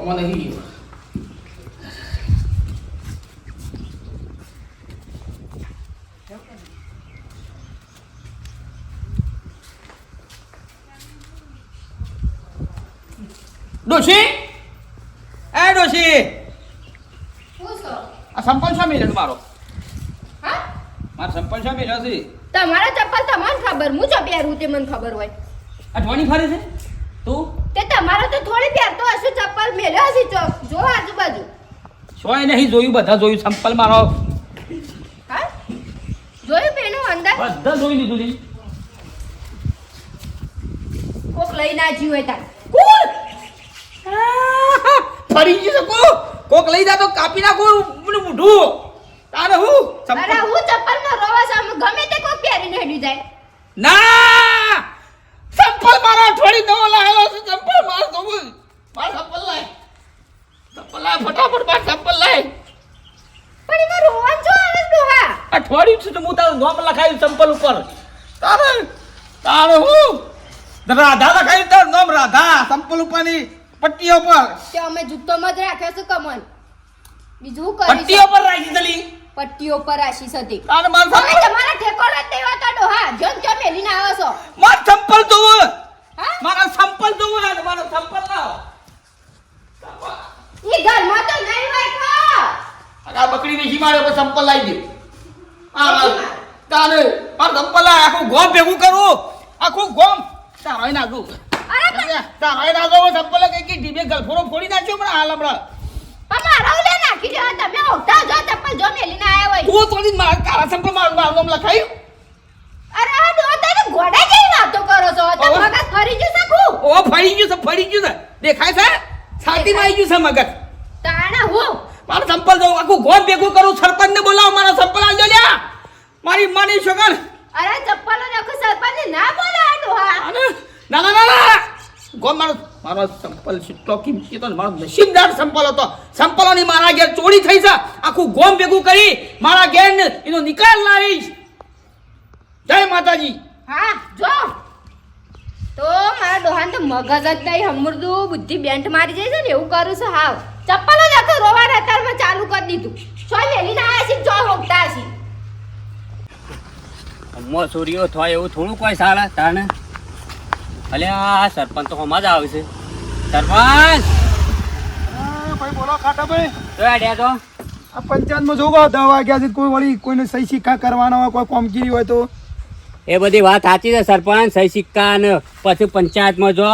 કોકમાં નહીં ગયો. ડોશી? એ ડોશી? આ સંપલ શા મિલ્યો મારો હા? મારો સંપલ શા મિલ્યો છે તમારા ચપ્પલ તમને ખબર હું જો પહેરું તે મને ખબર હોય. આ ધોની ફરે છે? તું તે તમારો તો થોડી પહેરતો ચપ્પલ મેલ્યો હશે ચોક જો આજુબાજુ. સોય નહીં જોયું બધા જોયું સંપલ મારો. હા? જોયું પેલું અંદર? બધા જોઈ લીધું લી કોક લઈ ના હોય તાર. કુલ ફરી ગયું શકો કો કોક લઈ જા તો કાપી નાખો પેલું મૂઢું. તારે હું? અરે સંપલ હું ચપ્પલમાં રોવા સામે ગમે તે કોક પહેરીને હેડી જાય. ના! સંપલ મારો થોડી નવો લાયેલો છે સંપલ મારો તો બોલ મારો સંપલ લાય સંપલ લાય ફટાફટ મારો સેમ્પલ લઈ પણ એમાં રોવાનું જો આવે ડોહા. અઠવાડિયું છે તો હું તારું નોમ લખાયું સેમ્પલ ઉપર. તારે તારે હું? રાધા લખાયું તારું નોમ રાધા સેમ્પલ ઉપરની પટ્ટીઓ પર. તે અમે જૂતોમાં જ રાખ્યો છે કમન બીજું કરી પટ્ટીઓ પર રાખી દલી પટ્ટીઓ પર આશીષ હતી તારે મારું હવે તમારા ઠેકોર જ દેવા તો ડોહા. જોન ક્યાં મેલીને આવો છો. માર સેમ્પલ જોવો. હા? મારા સેમ્પલ જોવો મારો સંપલ લાવો ઈ ઘરમાં તો નહીં હોય કો આ બકરી વેચી મારે પછી સંપલ લાવી દે. આ આ, તારે. માર સંપલ લાય. આખું ગોમ ભેગું કરું. આખું ગોમ. તારાય નાખું તારાય નાખો સંપલ કઈ કઈ ડીબે ગલફોરો ફોડી નાખ્યો પણ હાલ હમણાં. દેખાય હોય. છો. છાતી ગયું છે દેખાય છે? છાતીમાં આવી ગયું છે મગજ. તાણા હું. મારું સંપલ દઉં આખું ગોમ ભેગું કરું સરપંચ ને બોલાવો મારો સંપલ આવજો લ્યા. મારી માની છોકર અરે ચપ્પલો નાખો સરપંચ ના બોલે આ ડોહા અને ના ના ના ના. ગોમ મારો મારો સંપલ કેટલો કિંમતી હતો ને મારો નસીબદાર સંપલ હતો. સંપલોની મારા ઘેર ચોરી થઈ છે. આખું ગોમ ભેગું કરી મારા ઘેર એનો નિકાલ લાવીશ. જય માતાજી. હા જો. તો મારા ડોહાને તો મગજ જ નહીં હમુરદું બુદ્ધિ બેન્ટ મારી જાય છે ને એવું કરું છું હાવ. ચપ્પલો નાખો રોવા અત્યારમાં ચાલુ કરી દીધું. સોય મેલીને આવ્યા છે જો રોકતા છે અમ્મો સૂર્યો થાય એવું થોડું કોઈ સારા તાને અલે આ સરપંચ તો હમણાં જ આવે છે. સરપંચ! ભાઈ બોલો ખાટાભાઈ તો અડ્યા તો. આ પંચાયતમાં જોગો દવા વાગ્યા છે કોઈ વળી કોઈને સહી સિક્કા કરવાના હોય કોઈ કોમગીરી હોય તો? એ બધી વાત સાચી છે સરપંચ સહી સિક્કા ને પછી પંચાયતમાં જો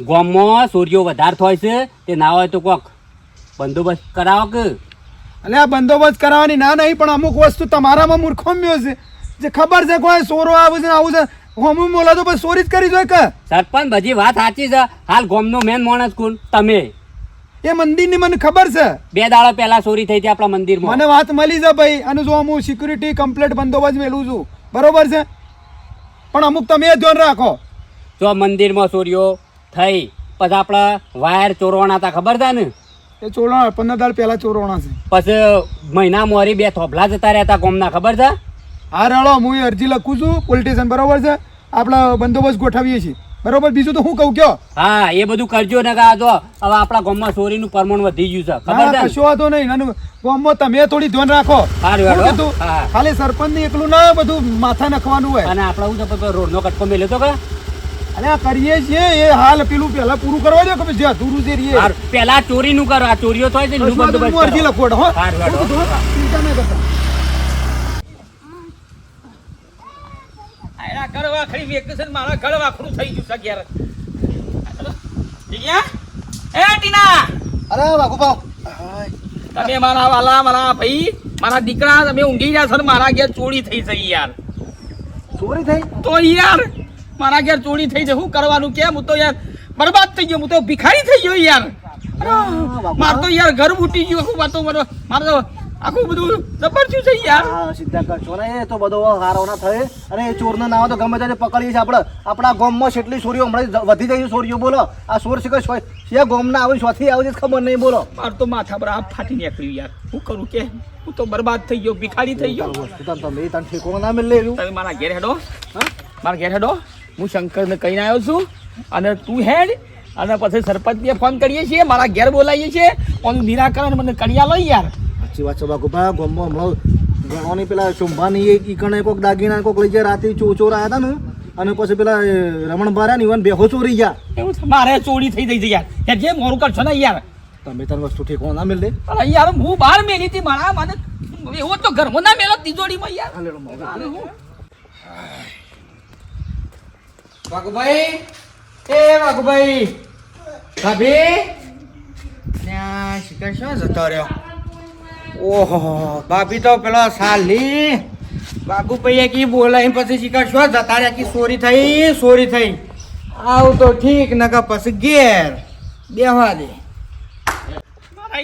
ગામમાં સૂર્યો વધારે થાય છે તે ના હોય તો કોક બંદોબસ્ત કરાવો કે? આ બંદોબસ્ત કરાવવાની ના નહીં પણ અમુક વસ્તુ તમારામાં મૂર્ખમ્યો છે. જે ખબર છે કોઈ સોરો આવે છે આવું છે હોમું બોલો તો બસ ચોરી જ કરી જોઈએ કે. સરપંચ બધી વાત સાચી છે. હાલ ગોમનો મેન માણસ કોણ? તમે. એ મંદિરની મને ખબર છે. બે દાડા પહેલા ચોરી થઈ હતી આપણા મંદિરમાં. મને વાત મળી છે ભાઈ. અને જો હું સિક્યુરિટી કમ્પ્લીટ બંદોબસ્ત મેલું છું. બરોબર છે? પણ અમુક તમે એ ધ્યાન રાખો. જો મંદિરમાં ચોરીઓ થઈ પછી આપણા વાયર ચોરવાના હતા ખબર છે ને? એ ચોરા પંદર દાડ પહેલા ચોરોણા છે. પછી મહિના મોરી બે થોભલા જતા રહેતા કોમના ખબર છે? હા રળો હું એ અરજી લખું છું પોલીસ સ્ટેશન બરોબર છે આપણે બંદોબસ્ત ગોઠવીએ છીએ. બરોબર બીજું તો હું કહું કયો? હા એ બધું કરજો ને કા તો હવે આપણા ગામમાં ચોરીનું પ્રમાણ વધી ગયું છે ખબર ના, છે? શું હતો નહીં નાનું ગામમાં તમે થોડી ધ્યાન રાખો. સારું. ખાલી સરપંચ ને એકલું ના બધું માથા નખવાનું હોય. અને આપણે હું છે પછી રોડનો કટકો મેલ્યો તો કે અને આ કરીએ છીએ એ હાલ પેલું પેલા પૂરું કરવા દો કે જે અધૂરું છે રીએ. પેલા ચોરીનું કરો આ ચોરીઓ થાય છે નું બંધ નહીં, અરજી કરો. હો. સારું? ચિંતા નહીં કરતા. વેકેશન મારા ઘર વાખરું થઈ ગયું છે ઘેર ટીયા? એ ટીના અરે વાઘુભાવ તમે મારા વાલા મારા ભાઈ મારા દીકરા તમે ઊંઘી ગયા છો ને મારા ઘેર ચોરી થઈ છે યાર ચોરી થઈ તો યાર મારા ઘેર ચોરી થઈ છે શું કરવાનું કેમ? હું તો યાર બરબાદ થઈ ગયો હું તો ભિખારી થઈ ગયો યાર. માર તો યાર ઘર ફૂટી ગયું આખું વાતો મારો મારે તો આખું બધું જબરજસ્ત છે યાર. હા સીધા કરશો ને એ તો બધો હારો ના થાય. અને એ ચોર ના તો ગમે ત્યારે પકડીએ છીએ આપણે. આપણા ગામમાં કેટલી ચોરીઓ હમણાં વધી ગઈ ચોરીઓ બોલો. આ ચોર છે કે છો- છે ગામના આવે શોથી આવે છે ખબર નહીં બોલો. માર તો માથા પર આ ફાટી નીકળ્યું યાર. શું કરું કે? હું તો બરબાદ થઈ ગયો ભિખારી થઈ ગયો. તમે તને ઠેકોણો ના મિલે રહ્યું તમે મારા ઘેર હેડો. મારા ઘેર હેડો. હું શંકરને કહીને આવ્યો છું. અને તું હેડ અને પછી સરપંચને ફોન કરીએ છીએ મારા ઘેર બોલાવીએ છીએ. ઓનું નિરાકરણ મને કરિયા લઈ યાર. સાચી વાત છે બાકુભા ગોમમાં હમણાં ગણવાની પેલા શોભાની એ ઈકણે કોક દાગીના કોક લઈ જાય રાતે ચોર આવ્યા હતા ને અને પછી પેલા રમણ બારા ને બેહો ચોરી ગયા. એવું મારે ચોરી થઈ ગઈ છે યાર. જે મોરું કરશો ને યાર. તમે તને વસ્તુ ઠેકો ના મિલ દે. અરે યાર હું બહાર મેલી હતી મારા મને. એવો તો ઘરમાં ના મેલો તિજોડીમાં યાર આ લેડો મોં. અરે હું વાઘુભાઈ એ વાઘુભાઈ ભાભી. ત્યાં શિકાર શું જતો રહ્યો? ઓહો ભાભી તો પેલો સાલી. વાઘુભાઈએ કી બોલાય પછી શિકાર શું જતા રહ્યા? કે સોરી થઈ સોરી થઈ. આવું તો ઠીક નકા પછી ઘેર બેહવા દે.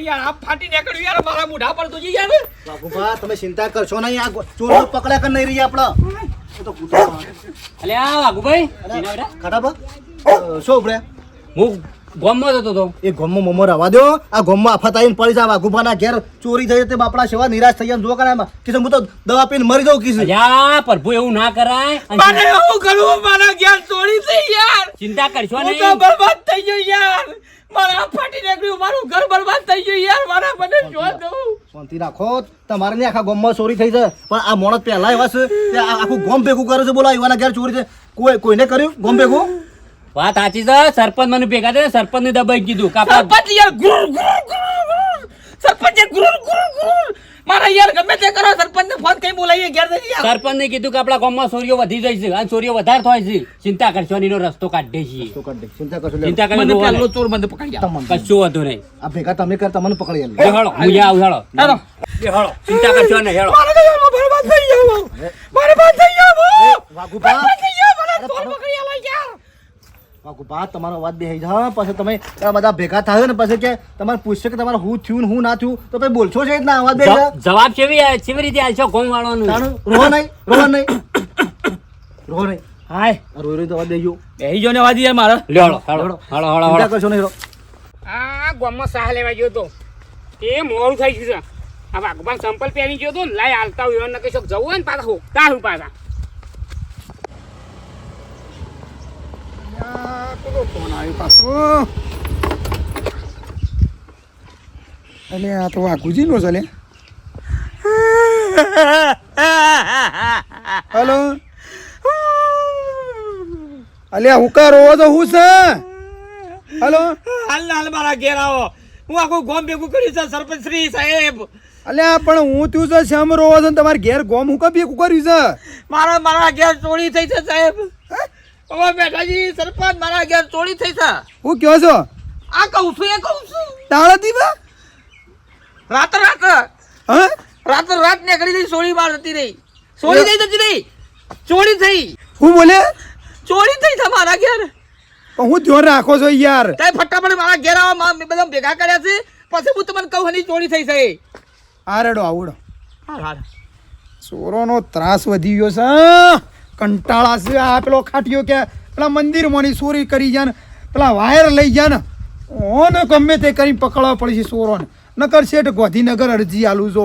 યાર આ ફાટી નીકળ્યું યાર મારા મોઢા પર તો યાર તમે ચિંતા કરશો નહીં આ ચોર પકડ્યા કર નહીં રહી આપણે. તો કૂતરો અલે આ વાઘુભાઈ એના શું ઉપડ્યા હું ગોમમાં જતો હતો. એ ગોમમાં મોમો રવા દો આ ગોમમાં આફત આવીને પડી જાય વાઘુભાના ઘેર ચોરી થઈ તે બાપડા સેવા નિરાશ થઈ જાય જો કરાય કે હું તો દવા પીને મરી જાઉં કીધું. અલ્યા પ્રભુ એવું ના કરાય. મારે હું કરું મારા ઘેર ચોરી થઈ યાર. ચિંતા કરશો તો બરબાદ થઈ ગયો યાર. મારા ફાટી નીકળ્યું મારું ઘર બરબાદ થઈ ગયું યાર મારા મને જો દઉં. શાંતિ રાખો. તમારે ને આખા ગોમમાં ચોરી થઈ છે પણ આ મોણસ પહેલા એવા છે કે આખું ગોમ ભેગું કરે છે બોલો એવાના ઘેર ચોરી છે. કોઈ કોઈને કર્યું ગોમ ભેગું? વાત સાચી છે સરપંચ મને ભેગા થયા સરપંચ ને દબાઈ કીધું. કાપા સરપંચ યાર ગુર ગુર ગુરુર સરપંચ ગુર ગુર ગુરુર. મારા યાર ગમે તે કરો સરપંચ ને ફોન કઈ બોલાવીએ ઘેર જઈએ સરપંચ ને કીધું કે આપણા ગામમાં ચોરીઓ વધી જાય છે. અને ચોરીઓ વધારે થાય છે. ચિંતા કરશો એનો રસ્તો કાઢે છીએ. તો કરી ચિંતા કરશો. ચિંતા મને પેલો ચોર મને પકડી કશું વધુ નહીં. આ ભેગા તમે કર તમને પકડી લે હેળો હું આવ હેળો. હેળો. ચિંતા કરશો ને હેળો. મારા ઘરમાં બરબાદ થઈ ગયો બરબાદ થઈ ગયો વાગુ બરબાદ થઈ ગયો મને ચોર પકડી આલો યાર. તમારો અવાજ બે જા પછી તમે બધા ભેગા થયો ને પછી કે તમારે પૂછશે કે તમારે હું થયું ને હું ના થયું તો પછી બોલશો છે જ ના અવાજ બે જવાબ કેવી કેવી રીતે આવશો ગોમ વાળવાનું? રોહો નહીં રોહો નહીં. રોહો નહીં. હાય. રોઈ રોઈ તો અવાજ બેહી બેહી જો ને અવાજ યાર મારા. કરશો નહીં રો આ ગામમાં સાહ લેવા ગયો તો. એ મોડું થઈ ગયું છે. આ વાઘબાન સંપલ પહેરી ગયો તો લાય હાલતા હોય ન કશોક જવું હોય ને પાછા હોકતા હું પાછા. ફોન આવ્યો પાછો અલે આ તો વાઘુજી નો ચાલે હલો અલ્યા હું કા રોવો તો હું છે? હલો. હાલ હાલ મારા ઘેર આવો હું આખું ગોમ ભેગું કર્યું છે સરપંચ શ્રી સાહેબ. અલ્યા પણ હું થયું છે શ્યામ રોવો છે તમારે ઘેર ગોમ હું કા ભેગું કર્યું છે? મારા મારા ઘેર ચોરી થઈ છે સાહેબ. હવે બેટાજી સરપંચ મારા ઘેર ચોરી થઈ છે. હું કયો છો? આ કહું છું એ કહું છું. તાળતી બા? રાત રાત. હ? રાત રાત કરી દઈ ચોરી બાર જતી રહી. ચોરી થઈ જતી રહી. ચોરી થઈ. હું બોલે? ચોરી થઈ છે મારા ઘેર. હું ધ્યાન રાખો છો યાર. તે ફટાફટ મારા ઘેર આવો મા- બધા ભેગા કર્યા છે. પછી હું તમને કહું હની ચોરી થઈ છે આ રેડો આવડો. હા હા ચોરોનો ત્રાસ વધી ગયો છે કંટાળા છે. આ પેલો ખાટીયો કે પેલા મંદિરમાંની ચોરી કરી જાય ને પેલા વાયર લઈ જાય ને ઓને ગમે તે કરીને પકડવા પડશે સોરોને નકર શેઠ ગોધીનગર અરજી આલું જો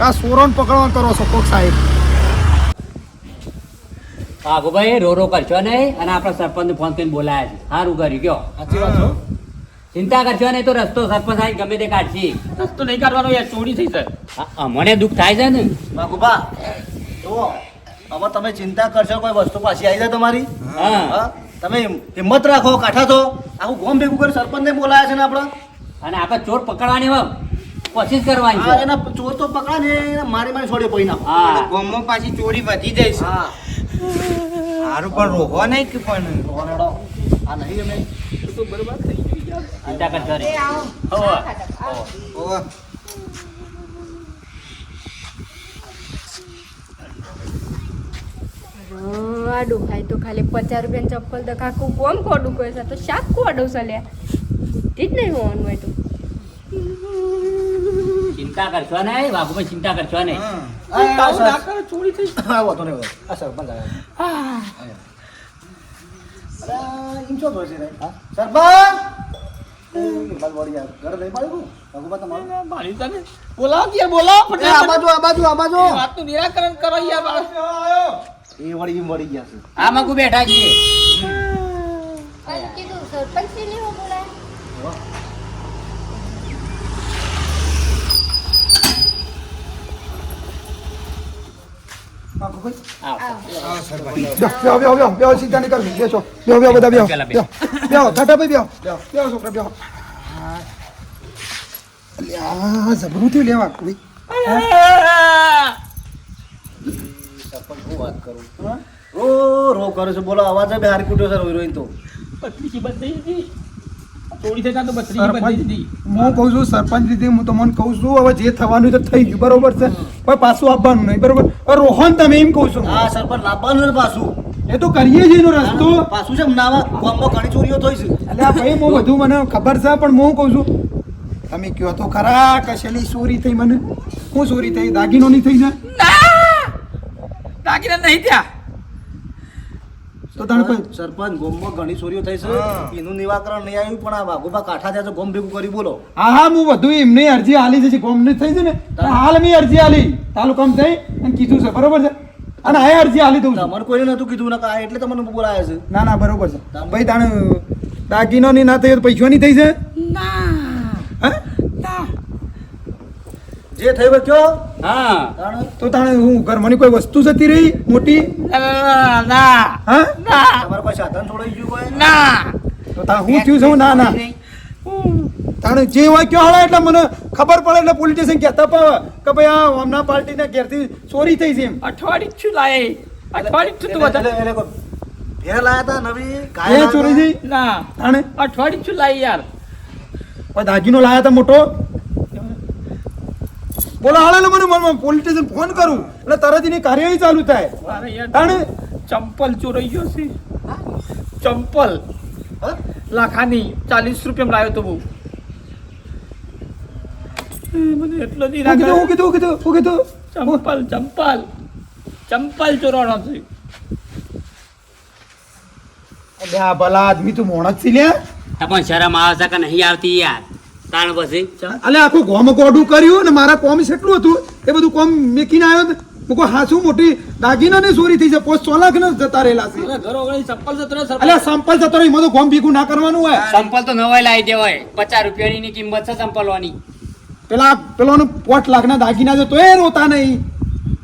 આ સોરોને પકડવા કરો છો કોક સાહેબ. વાઘુભાઈ રો રો કરશો નહીં? અને આપણા સરપંચ ફોન કરીને બોલાયા છે. સારું કર્યું ગયો સાચી વાત છો? ચિંતા કરશો નહીં તો રસ્તો સરપંચ આવીને ગમે તે કાઢશી. રસ્તો નહીં કાઢવાનો યાર ચોરી થઈ છે મને અમને દુઃખ થાય છે ને? વાઘુભા જુઓ. હવે તમે ચિંતા કરશો કોઈ વસ્તુ પાછી આવી જાય તમારી. હા. હા? તમે હિંમત રાખો કાઠા છો. આખું ગોમ ભેગું કરી સરપંચને બોલાયા છે ને આપણે? અને આપણે ચોર પકડવાની હોય કોશિશ કરવાની હા એના ચોર તો પકડા ને મારી મારી છોડી પડી નાખો. હા. ગામમાં પાછી ચોરી વધી જાય છે. હા. સારું પણ રોહો નહીં કે પણ? રોહો આ નહીં અમે. તો કરશો થઈ ગયું આવો. હોવે. ચા ખાતા, આવો. ઓહ, હમ, આ તો ખાલી પચાસ રૂપિયાની ચપ્પલ તો કાકું કોમ કોડું કહે છે. તો શાક છે બુદ્ધિ જ નહીં હોવાનું હોય તો ચિંતા કરશો ચિંતા કરશો ના ચોરી થઈ નહીં આ સરપંચ બોલાવો કે બોલાવો આ બાજુ આ બાજુ આ બાજુ. એ વાતનું નિરાકરણ કરો યાર બાળક. એ વળી મરી ગયા છે. આ મગુ બેઠા છીએ. કીધું સરપંચશ્રીને હું બોલાય? બાપુભાઈ આવો. બેહો બેહો બેહો બેહો સીધા નીકળ. બેસો બેહો બેહો બધા બેહો પેલા બેહો બેહો ઠાઠાભાઈ બેહો બેહો છોકરા બેહો અલ્યા જબરું થયું લેવા. સરપંચ હું વાત કરું. રો રો કરો છો બોલો અવાજ બે હાર કૂટ્યો સર રોઈ તો. બત્રીસી તા બત્રીસી સરપંચ દીધી હું કહું છું સરપંચ દીદી હું તમને કહું છું હવે જે થવાનું તો થઈ ગયું બરોબર છે? પણ પાછું આપવાનું નહીં બરોબર? રોહન તમે એમ કહું છું. હા સરપંચ લાવવાનું પાછું. એ તો કરીએ છીએ એનો રસ્તો. પાછું છે નાવા ગામમાં ઘણી ચોરીઓ થઈ છે. એટલે આ ભાઈ હું બધું મને ખબર છે પણ હું કહું છું તમે કયો તો ખરા કશેલી ચોરી થઈ મને? શું ચોરી થઈ? દાગીનો નહીં થઈ ના દાગીના નહીં ત્યાં તો તાણે સરપંચ ગોમમાં ઘણી ચોરીઓ થઈ છે. એનું નિવાકરણ નહીં આવ્યું પણ આ વાઘોબા કાઠા થયા છે ગોમ ભેગું કરી બોલો. હા હા હું બધું એમની અરજી આલી છે ગોમની થઈ છે ને હાલ મેં અરજી આલી. તાલુકામાં થઈ અને કીધું છે બરોબર છે? અને આ અરજી આલી દઉં છું. તમારે કોઈને નતું કીધું ના કાંઈ એટલે તમને બોલાયા છે. ના ના બરોબર છે. ભાઈ તાણે દાગીનોની ના થઈ તો પૈસાની થઈ છે? હા? જે થયું કયો. હા. તો તાણે હું ઘરમાંની કોઈ વસ્તુ જતી રહી? મોટી? ના. હા? ના. તમારા પાસે સાધન છોડાઈ ગયું હોય? ના. તો તાણે હું થયું છું? ના ના. તાણે જે હોય કયો હળા એટલે મને ખબર પડે એટલે પોલીસ સ્ટેશન કહેતા પણ કે ભાઈ આ હમણાં પાર્ટીના ઘેરથી ચોરી થઈ છે એમ. અઠવાડિયું છું લાય અઠવાડિયું છું તું બધા ભેર લાયા હતા નવી? ચોરી થઈ ના. તાણે? અઠવાડિયું છું લાય યાર? દાગીનો લાયા હતા મોટો? બોલો હાલે મને મનમાં પોલીસ સ્ટેશન ફોન કરું એટલે તરત એની કાર્યવાહી ચાલુ થાય. તાણે ચંપલ ચોરાઈ ગયો છે. ચંપલ. લાખાની ચાલીસ રૂપિયા લાવ્યો તો બહુ. મને એટલો નહીં હું કીધું હું કીધું કીધું હું કીધું. ચંપલ ચંપલ. ચંપલ ચોરાણો છે. અલ્યા ભલા આદમી તું મોણ જ છી લ્યા. પણ શરમ આવે છે કે નહીં આવતી યાર? તાણ પછી? અલે આખું ગોમ ગોડું કર્યું ને મારા કોમ કેટલું હતું એ બધું કોમ મેકીને આવ્યો ને મૂકો હાસું મોટી દાગીના ને ચોરી થઈ છે પોસ્ટ સો લાખ ને જતા રહેલા છે. અલે સંપલ જતો રહી મને ગોમ ભેગું ના કરવાનું હોય. સંપલ તો નવાય લાવી દેવાય. પચાસ રૂપિયાની ની કિંમત છે સંપલવાની. પેલા પેલાનું પોટ લાખના દાગીના છે તો એ રોતા નહીં.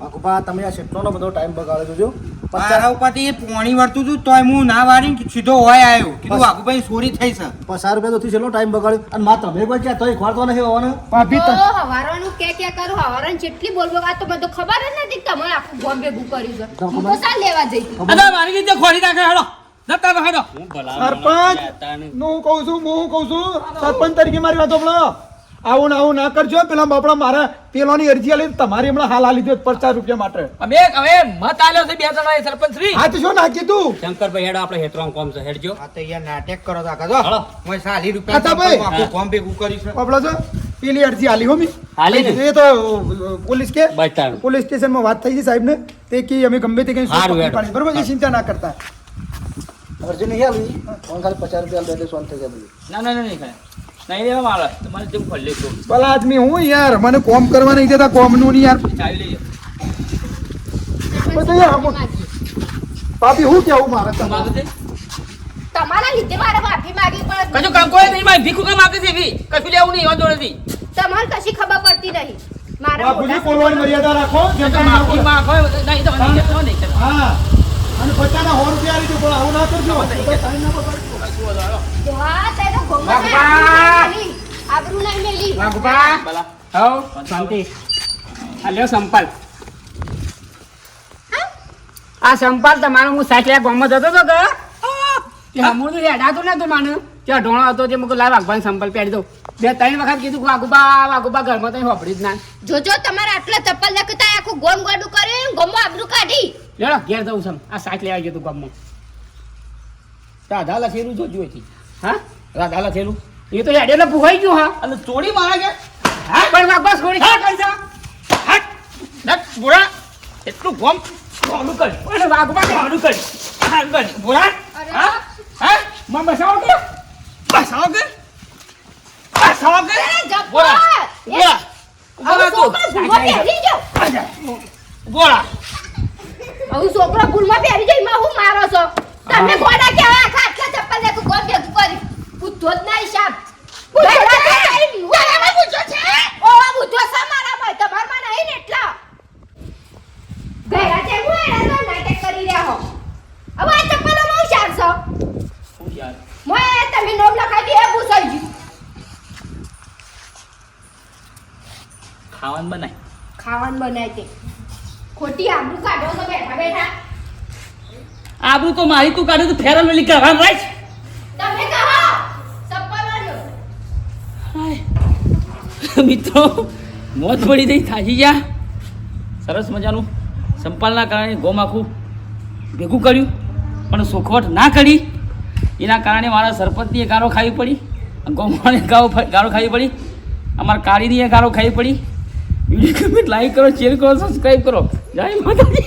ભગવા તમે આ સેટલો બધો ટાઈમ બગાડો છો મારા ઉપરથી પોણી વળતું હતું તોય હું ના વાળી સીધો હોય આવ્યો. કીધું વાઘુભાઈ ચોરી થઈ છે. પચાસ રૂપિયા તો છેલ્લો ટાઈમ બગાડ્યો. અને માત્ર તમે કોઈ ક્યાં તોય ખોરતો નહીં હોવાનો? ભાભી તો ત- કે કે કરું? હવારોને જેટલી બોલવો આ તો બધું ખબર જ નથી કે તમે આખું બોમ્બે ભેગું કર્યું છે. હું સાલ લેવા જઈ. અરે મારી રીતે ખોરી નાખે હેડો. જતા રહો હેડો. હું સરપંચ હું કહું છું હું કહું છું સરપંચ તરીકે મારી વાત સાંભળો આવું આવું ના કરજો. પેલા બાપડા મારા પેલાની અરજી આલી તમારી હમણાં હાલ આલી દો પચાસ રૂપિયા માટે. અમે હવે મત આલ્યો છે બે જણા સરપંચ શ્રી. હા તો શું ના કીધું શંકરભાઈ હેડો આપણે હેતરામ કોમ છે. હેડજો. આ તો અહીંયા નાટક કરો તો આખા જો. હું સાલી ખાતા ભાઈ. રૂપિયા આખું ફોર્મ ભેગું કરી છે બાપડા છો પેલી અરજી આલી હો મી. હાલી ને? એ તો પોલીસ કે. પોલીસ સ્ટેશનમાં વાત થઈ છે સાહેબ ને તે કે અમે ગમે તે કઈ બરોબર? એ ચિંતા ના કરતા. અરજી નહીં આવી ફોન ખાલી પચાસ રૂપિયા દે દે સોન થઈ જાય ના ના ના નહીં ખાય નહીં લેવા મારે. તમારે જેવું ખોલી લેજો ભલા આદમી હું યાર? મને કોમ કરવા નહીં દેતા કોમનું નહીં યાર. આમ- ભાભી હું કેવું મારે તમારે તમારા લીધે મારે માફી માંગવી પડે કશું કામ કોઈ નહીં મારી ભીખું કામ માગે છે એવી. કશું લેવું નહીં વાંધો નથી તમારે કશી ખબર પડતી નહીં. મારા બાપુજી બોલવાની મર્યાદા રાખો માફી. નહીં તો નહીં હા. અને બચ્ચાના સો રૂપિયા આલી પણ આવું ના કરજો. ટાઈમ ના બગાડજો. હા તે શાંતિ આ લ્યો સંપલ આ સંપલ તમારો હું સાચલા ગામમાં જતો હતો કે તે હમું તો હેડાતું નતું માને ત્યાં ઢોણો હતો જે મુકું લાવ વાઘભાઈ સંપલ પહેરી દઉં બે ત્રણ વખત કીધું કે વાઘુબા વાઘુબા ઘરમાં તો હોપડી જ ના જોજો, તમારે આટલા ચપ્પલ લખતા આખું ગોમ ગોડું કરીને ગોમો આબરું કાઢી. લેડો ઘેર જવું છે. આ સાચ લેવા ગયો તું ગામમાં. દાદા લખેલું જોજો હા? રાધા લખેલું એ તો હેડે ને ભૂખાઈ ગયું હા. અને ચોરી મારા કે? હા પણ બસ ગોળી હા કરી છે હટ નટ બોરા એટલું ગોમ. ગોમનું કરી. પણ વાઘબા ગોળું કરી. હા કરી. બોરા હા? હા? માં બસાવો કે? બસ આવો કે? બસ આવો કે બોરા! બોરા બોરા તું. બોરા આવું છોકરો ભૂલમાં પહેરી જાય માં હું મારો છો? તમે ગોડા કેવા આખા આટલા ચપ્પલ લેતું ગોમ ભેગું કરી? પૂછતો જ નહીં સાહેબ. પૂછો છે? ઓવા પૂછો છે? મારા ભાઈ. તમારમાં નહીં ને એટલા? ગયા છે હું એના તો નાટક કરી રહ્યા હો હવે આ ચપ્પલો બહુ શારશો શું યાર? મોય તમે નોમ લખાઈ દે એ પૂછાઈ ગયું ખાવાનું બનાય. ખાવાનું બનાય તે. ખોટી આબરૂ કાઢો તો બેઠા બેઠા. આબરૂ તો મારી તું કાઢે તો ફેરલ વેલી કરવાનું રાઈટ તમે કહો ચપ્પલો લ્યો મિત્રો. મોત પડી થઈ થાકી ગયા. સરસ મજાનું સંપાલના કારણે ગોમ આખું ભેગું કર્યું, પણ સુખવટ ના કરી. એના કારણે મારા સરપંચની ગારો ખાવી પડી ગોમાને ગાળો ગારો ખાવી પડી, અમારા કાળીની ગારો ખાવી પડી. વીડિયો ગમે લાઈક કરો શેર કરો સબસ્ક્રાઈબ કરો. જય માતાજી.